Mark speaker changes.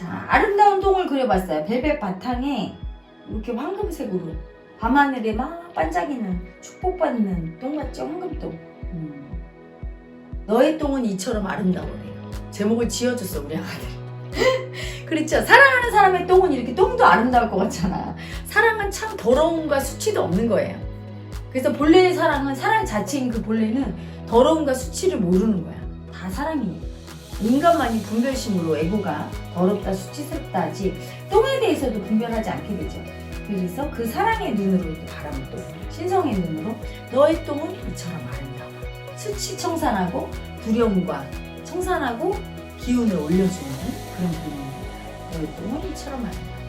Speaker 1: 자, 아름다운 똥을 그려봤어요. 벨벳 바탕에 이렇게 황금색으로 밤하늘에 막 반짝이는 축복받는 똥 같죠? 황금똥. 음. 너의 똥은 이처럼 아름다워요. 제목을 지어줬어 우리 아가들. 그렇죠. 사랑하는 사람의 똥은 이렇게 똥도 아름다울 것 같잖아. 사랑은 참 더러움과 수치도 없는 거예요. 그래서 본래의 사랑은 사랑 자체인 그 본래는 더러움과 수치를 모르는 거야. 다 사랑이니까. 인간만이 분별심으로 에고가 더럽다 수치스럽다 하지 똥에 대해서도 분별하지 않게 되죠. 그래서 그 사랑의 눈으로 또 신성의 눈으로 너의 똥은 이처럼 아름다워. 수치 청산하고 두려움과 청산하고 기운을 올려주는 그런 분입니다. 너의 똥은 이처럼 아름다워.